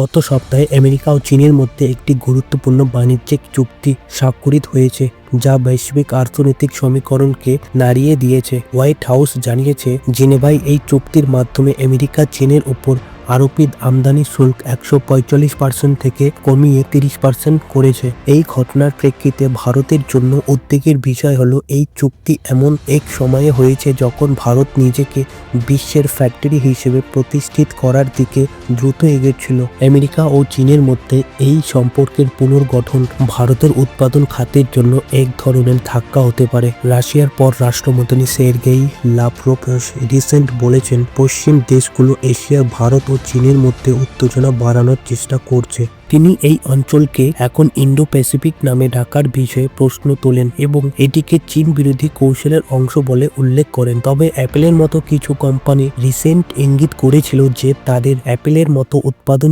গত সপ্তাহে আমেরিকা ও চীনের মধ্যে একটি গুরুত্বপূর্ণ বাণিজ্যিক চুক্তি স্বাক্ষরিত হয়েছে, যা বৈশ্বিক অর্থনৈতিক সমীকরণকে নাড়িয়ে দিয়েছে। হোয়াইট হাউস জানিয়েছে, জেনেভায় এই চুক্তির মাধ্যমে আমেরিকা চীনের উপর আরোপিত আমদানি শুল্ক একশো পঁয়তাল্লিশ পার্সেন্ট থেকে কমিয়ে তিরিশ পার্সেন্ট করেছে। এই ঘটনার প্রেক্ষিতে ভারতের জন্য উদ্বেগের বিষয় হলো এই চুক্তি এমন এক সময়ে হয়েছে যখন ভারত নিজেকে বিশ্বের ফ্যাক্টরি হিসেবে প্রতিষ্ঠিত করার দিকে দ্রুত এগোচ্ছিল। আমেরিকা ও চীনের মধ্যে এই সম্পর্কের পুনর্গঠন ভারতের উৎপাদন খাতের জন্য এক ধরনের ধাক্কা হতে পারে। রাশিয়ার পর রাষ্ট্রমন্ত্রী সের্গেই লাভরভ রিসেন্ট বলেছেন, পশ্চিম দেশগুলো এশিয়া, ভারত চীনের মধ্যে উত্তেজনা বাড়ানোর চেষ্টা করছে। তিনি এই অঞ্চলকে এখন ইন্ডো প্যাসিফিক নামে ঢাকার বিষয়ে প্রশ্ন তোলেন এবং এটিকে চীন বিরোধী কৌশলের অংশ বলে উল্লেখ করেন। তবে অ্যাপেলের মতো কিছু কোম্পানি রিসেন্ট ইঙ্গিত করেছিল যে তাদের অ্যাপেলের মতো উৎপাদন